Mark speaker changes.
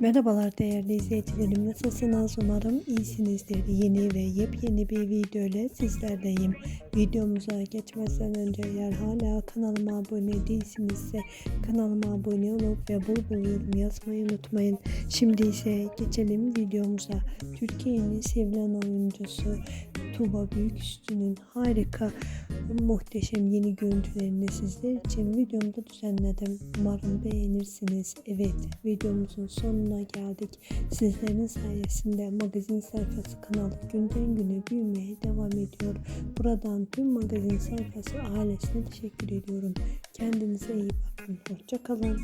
Speaker 1: Merhabalar değerli izleyicilerim. Nasılsınız? Umarım iyisinizdir. Yeni ve yepyeni bir video ile sizlerleyim. Videomuza geçmeden önce eğer hala kanalıma abone değilsinizse kanalıma abone olup ve bul bul yorum yazmayı unutmayın. Şimdi ise geçelim videomuza. Türkiye'nin sevilen oyuncusu Tuğba Büyüküstü'nün harika muhteşem yeni görüntülerini sizler için videomda düzenledim. Umarım beğenirsiniz. Evet videomuzun sonuna geldik. Sizlerin sayesinde magazin sayfası kanalı günden güne büyümeye devam ediyor. Buradan tüm magazin sayfası ailesine teşekkür ediyorum. Kendinize iyi bakın. Hoşçakalın.